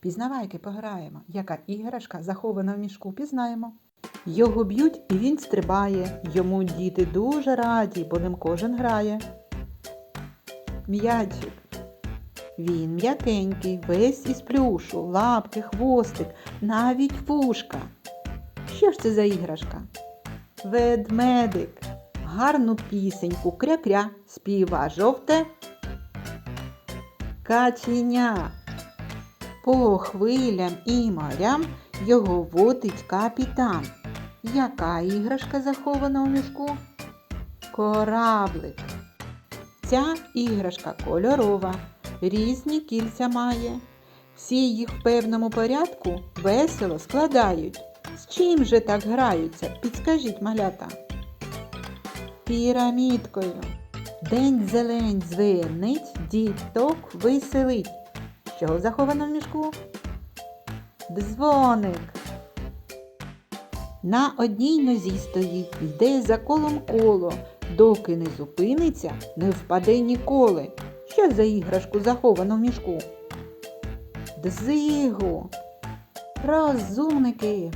Пізнавайки пограємо. Яка іграшка захована в мішку, пізнаємо. Його б'ють і він стрибає. Йому діти дуже раді, бо ним кожен грає. М'ячик. Він м'якенький, весь із плюшу, лапки, хвостик, навіть вушка. Що ж це за іграшка? Ведмедик. Гарну пісеньку кря-кря співа жовте. Каченя. По хвилям і морям його водить капітан. Яка іграшка захована у мішку? Кораблик. Ця іграшка кольорова, різні кільця має. Всі їх в певному порядку весело складають. З чим же так граються? Підскажіть, малята. Пірамідкою. День зелень звернить, діток веселить. Що заховано в мішку? Дзвоник. На одній нозі стоїть, йде за колом коло, доки не зупиниться, не впаде ніколи. Що за іграшку заховано в мішку? Дзигу. Розумники,